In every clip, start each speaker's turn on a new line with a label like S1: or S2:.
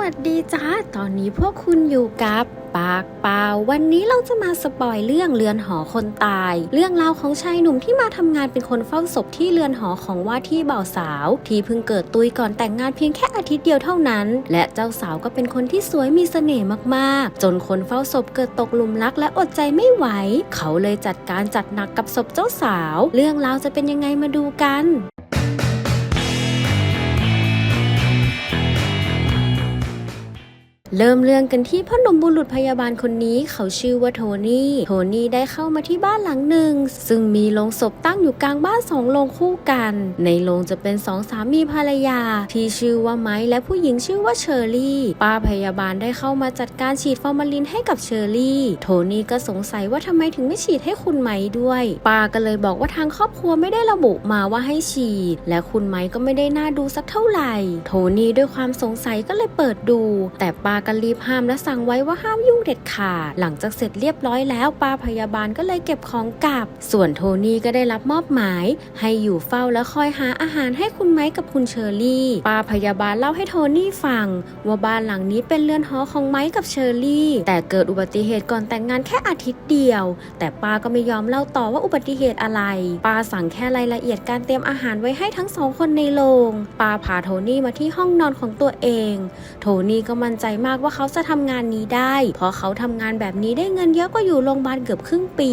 S1: วัสดีจ้า ตอนนี้พวกคุณอยู่กับปากเปล่าวันนี้เราจะมาสปอยเรื่องเรือนหอคนตาย เรื่องราวของชายหนุ่มที่มาทำงานเป็นคนเฝ้าศพที่เรือนหอของว่าที่บ่าวสาว ที่เพิ่งเกิดตุยก่อนแต่งงานเพียงแค่อาทิตย์เดียวเท่านั้น และเจ้าสาวก็เป็นคนที่สวยมีเสน่ห์มากๆ จนคนเฝ้าศพเกิดตกหลุมรักและอดใจไม่ไหว เขาเลยจัดการจัดหนักกับศพเจ้าสาว เรื่องราวจะเป็นยังไงมาดูกัน เริ่มเรื่องกันที่พ่อหนุ่มบุรุษพยาบาลคนนี้เขาชื่อว่าโทนี่ โทนี่ได้เข้ามาที่บ้านหลังหนึ่ง ซึ่งมีโรงศพตั้งอยู่กลางบ้านสองโรงคู่กัน ในโรงจะเป็นสองสามีภรรยา ที่ชื่อว่าไม้และผู้หญิงชื่อว่าเชอรี่ ป้าพยาบาลได้เข้ามาจัดการฉีดฟอร์มาลินให้กับเชอรี่ โทนี่ก็สงสัยว่าทำไมถึงไม่ฉีดให้คุณไม้ด้วย ป้าก็เลยบอกว่าทางครอบครัวไม่ได้ระบุมาว่าให้ฉีด และคุณไม้ก็ไม่ได้น่าดูสักเท่าไหร่ โทนี่ด้วยความสงสัยก็เลยเปิดดู แต่ป้าก็รีบห้ามและสั่งไว้ว่าห้ามยุ่งเด็ดขาด หลังจากเสร็จเรียบร้อยแล้วป้าพยาบาลก็เลยเก็บของกลับ ส่วนโทนี่ก็ได้รับมอบหมาย ให้อยู่เฝ้าและคอยหาอาหารให้คุณไม้กับคุณเชอรี่ ป้าพยาบาลเล่าให้โทนี่ฟัง ว่าบ้านหลังนี้เป็นเรือนหอของไม้กับเชอรี่ แต่เกิดอุบัติเหตุก่อนแต่งงานแค่อาทิตย์เดียว แต่ป้าก็ไม่ยอมเล่าต่อว่าอุบัติเหตุอะไรป้าสั่งแค่รายละเอียดการเตรียมอาหารไว้ให้ทั้งสองคนในโรงป้าพาโทนี่มาที่ห้องนอนของตัวเอง โทนี่ก็มั่นใจมากว่าเขาจะทำงานนี้ได้ เพราะเขาทำงานแบบนี้ได้เงินเยอะกว่าอยู่โรงพยาบาลเกือบครึ่งปี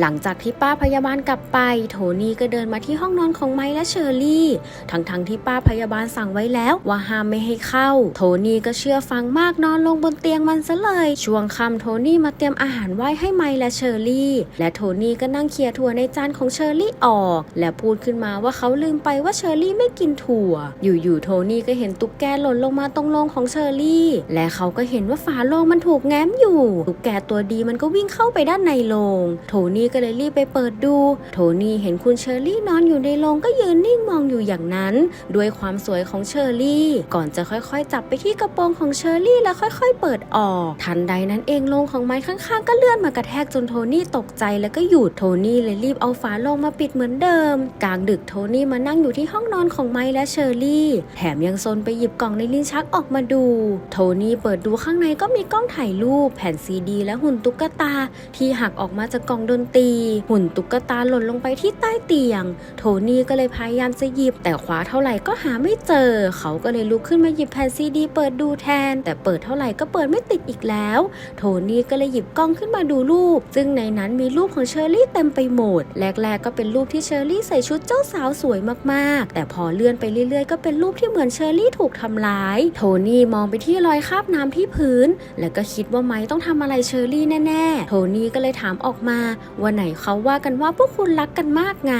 S1: หลังจากที่ป้าพยาบาลกลับไป โทนี่ก็เดินมาที่ห้องนอนของไม้และเชอรี่ ทั้งๆทที่ป้าพยาบาลสั่งไว้แล้วว่าห้ามไม่ให้เข้า โทนี่ก็เชื่อฟังมากนอนลงบนเตียงมันซะเลย ช่วงค่ำโทนี่มาเตรียมอาหารไว้ให้ไม้และเชอรี่ และโทนี่ก็นั่งเคี่ยถั่วในจานของเชอรี่ออก และพูดขึ้นมาว่าเขาลืมไปว่าเชอรี่ไม่กินถั่ว อยู่ๆโทนี่ก็เห็นตุ๊กแกหล่นลงมาตรงลงของเชอรี่ และเขาก็เห็นว่าฝาโลงมันถูกแง้มอยู่ตุ๊กแกตัวดีมันก็วิ่งเข้าไปด้านในโลง โทนี่ก็เลยรีบไปเปิดดู โทนี่เห็นคุณเชอรี่นอนอยู่ในโลงก็ยืนนิ่งมองอยู่อย่างนั้น ด้วยความสวยของเชอรี่ ก่อนจะค่อยๆ จับไปที่กระโปรงของเชอรี่แล้วค่อย ๆ เปิดออก ทันใดนั้นเองโลงของไม้ข้างๆ ก็เลื่อนมากระแทกจนโทนี่ตกใจแล้วก็หยุดโทนี่เลยรีบเอาฝาโลงมาปิดเหมือนเดิม กลางดึกโทนี่มานั่งอยู่ที่ห้องนอนของไม้และเชอรี่ แถมยังซนไปหยิบกล่องในลิ้นชักออกมาดู โทนี่เปิดดูข้างในก็มีกล้องถ่ายรูป แผ่นซีดี และหุ่นตุ๊กตา ที่หักออกมาจากกล่องดนตรี หุ่นตุ๊กตาหล่นลงไปที่ใต้เตียง โทนี่ก็เลยพยายามจะหยิบ แต่คว้าเท่าไหร่ก็หาไม่เจอ เขาก็เลยลุกขึ้นมาหยิบแผ่นซีดี เปิดดูแทน แต่เปิดเท่าไหร่ก็เปิดไม่ติดอีกแล้ว โทนี่ก็เลยหยิบกล้องขึ้นมาดูรูป ซึ่งในนั้นมีรูปของเชอรี่เต็มไปหมด แรกๆก็เป็นรูปที่เชอรี่ใส่ชุดเจ้าสาวสวยมากๆ แต่พอเลื่อนไปเรื่อยๆ ก็เป็นรูปที่เหมือนเชอรี่ถูกทำร้าย โทนี่มองไปที่รอยคราบน้ำที่พื้น แล้วก็คิดว่าไม้ต้องทำอะไรเชอรี่แน่ๆ โทนี่ก็เลยถามออกมาว่าไหนเขาว่ากันว่าพวกคุณรักกันมากไง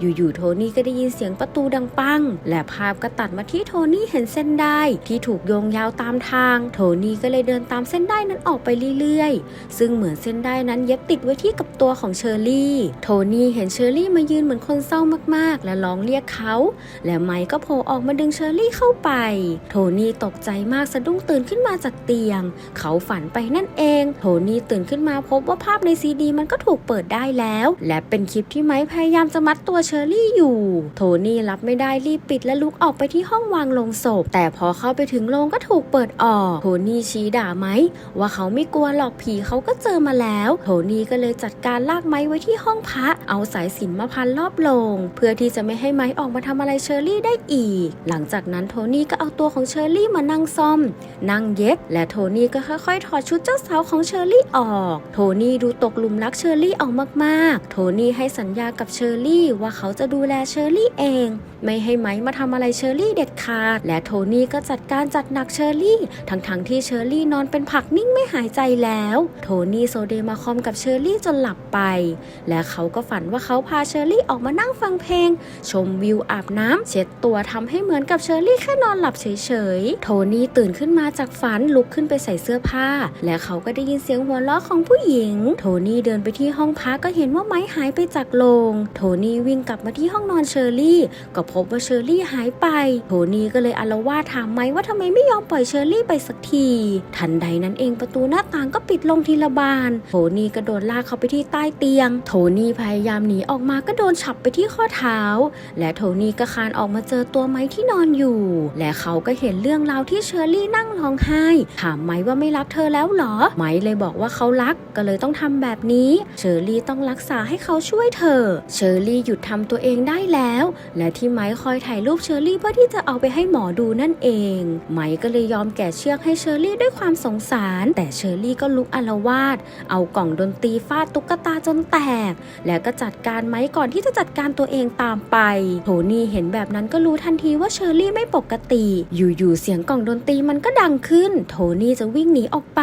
S1: อยู่ๆโทนี่ก็ได้ยินเสียงประตูดังปัง และภาพก็ตัดมาที่โทนี่เห็นเส้นได้ที่ถูกโยงยาวตามทาง โทนี่ก็เลยเดินตามเส้นได้นั้นออกไปเรื่อยๆ ซึ่งเหมือนเส้นได้นั้นเย็บติดไว้ที่กับตัวของเชอรี่ โทนี่เห็นเชอรี่มายืนเหมือนคนเศร้ามากๆ และร้องเรียกเขา และไมค์ก็โผล่ออกมาดึงเชอรี่เข้าไป โทนี่ตกใจมากสะดุ้งตื่นขึ้นมาจากเตียง เขาฝันไปนั่นเอง โทนี่ตื่นขึ้นมาพบว่าภาพในซีดีมันก็ถูกเปิดได้แล้ว และเป็นคลิปที่ไมค์พยายามจะมัดตัวเชอรี่อยู่ โทนี่รับไม่ได้รีบปิดและลุกออกไปที่ห้องวางลงศพ แต่พอเข้าไปถึงโรงก็ถูกเปิดออก โทนี่ชี้ด่าไมค์ว่าเขาไม่กลัวหรอกผีเขาก็เจอมาแล้ว โทนี่ก็เลยจัดการลากไม้ไว้ที่ห้องพระ เอาสายสินมาพันรอบโรงเพื่อที่จะไม่ให้ไม้ออกมาทำอะไรเชอรี่ได้อีก หลังจากนั้นโทนี่ก็เอาตัวของเชอรี่มานั่งซ่อม นั่งเย็บ และโทนี่ก็ค่อยๆ ถอดชุดเจ้าสาวของเชอร์รี่ออก โทนี่ดูตกหลุมรักเชอร์รี่ออกมากๆ โทนี่ให้สัญญากับเชอร์รี่ว่าเขาจะดูแลเชอร์รี่เอง ไม่ให้ไม้มาทำอะไรเชอร์รี่เด็ดขาด และโทนี่ก็จัดการจัดหนักเชอร์รี่ ทั้งๆที่เชอร์รี่นอนเป็นผักนิ่งไม่หายใจแล้ว โทนี่โซเดมาคอมกับเชอร์รี่จนหลับไป และเขาก็ฝันว่าเขาพาเชอร์รี่ออกมานั่งฟังเพลง ชมวิวอาบน้ำเช็ดตัวทำให้เหมือนกับเชอรี่แค่นอนหลับเฉยๆ โทนี่ตื่นขึ้นมาจากฝันลุกขึ้นไปใส่เสื้อผ้า และเขาก็ได้ยินเสียงหัวเราะของผู้หญิง โทนี่เดินไปที่ห้องพักก็เห็นว่าไม้หายไปจากโรงโทนี่วิ่งกลับมาที่ห้องนอนเชอรี่ ก็พบว่าเชอรี่หายไป โทนี่ก็เลยอาละวาดถามไม้ว่าทำไมไม่ยอมปล่อยเชอรี่ไปสักที ทันใดนั้นเองประตูหน้าต่างก็ปิดลงทีละบานโทนี่ก็โดนลากเขาไปที่ใต้เตียง โทนี่พยายามหนีออกมาก็โดนฉับไปที่ข้อเท้า และโทนี่ก็คานออกมาเจอตัวไม้ที่นอนอยู่ และเขาก็เห็นเรื่องราวที่เชอรี่นั่งร้องไห้ง่ายถามไหมว่าไม่รักเธอแล้วเหรอไม้เลยบอกว่าเขารักก็เลยต้องทำแบบนี้ เชอรี่ต้องรักษาให้เขาช่วยเธอ เชอรี่หยุดทำตัวเองได้แล้ว และที่ไม้คอยถ่ายรูปเชอรี่เพื่อที่จะเอาไปให้หมอดูนั่นเองไม้ก็เลยยอมแก่เชือกให้เชอรี่ด้วยความสงสาร แต่เชอรี่ก็ลุกอาลวาดเอากล่องดนตรีฟาดตุ๊กตาจนแตก แล้วก็จัดการไม้ก่อนที่จะจัดการตัวเองตามไป โทนี่เห็นแบบนั้นก็รู้ทันทีว่าเชอรี่ไม่ปกติ อยู่ๆเสียงกล่องดนตรีมันก็ดังขึ้นโทนี่จะวิ่งหนีออกไป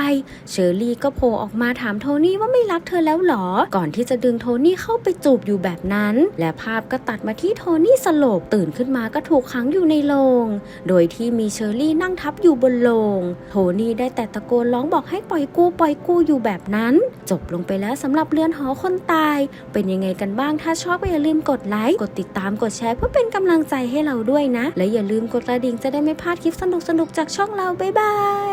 S1: เชอรี่ก็โผล่ออกมาถามโทนี่ว่าไม่รักเธอแล้วเหรอ ก่อนที่จะดึงโทนี่เข้าไปจูบอยู่แบบนั้น และภาพก็ตัดมาที่โทนี่สลบตื่นขึ้นมาก็ถูกขังอยู่ในโรงโดยที่มีเชอรี่นั่งทับอยู่บนโลง โทนี่ได้แต่ตะโกนร้องบอกให้ปล่อยกูปล่อยกูอยู่แบบนั้น จบลงไปแล้วสำหรับเรือนหอคนตาย เป็นยังไงกันบ้างถ้าชอบก็อย่าลืมกดไลค์กดติดตามกดแชร์เพื่อเป็นกำลังใจให้เราด้วยนะ และอย่าลืมกดกระดิ่งจะได้ไม่พลาดคลิปสนุกๆจากช่องเราบ๊ายบาย Bye!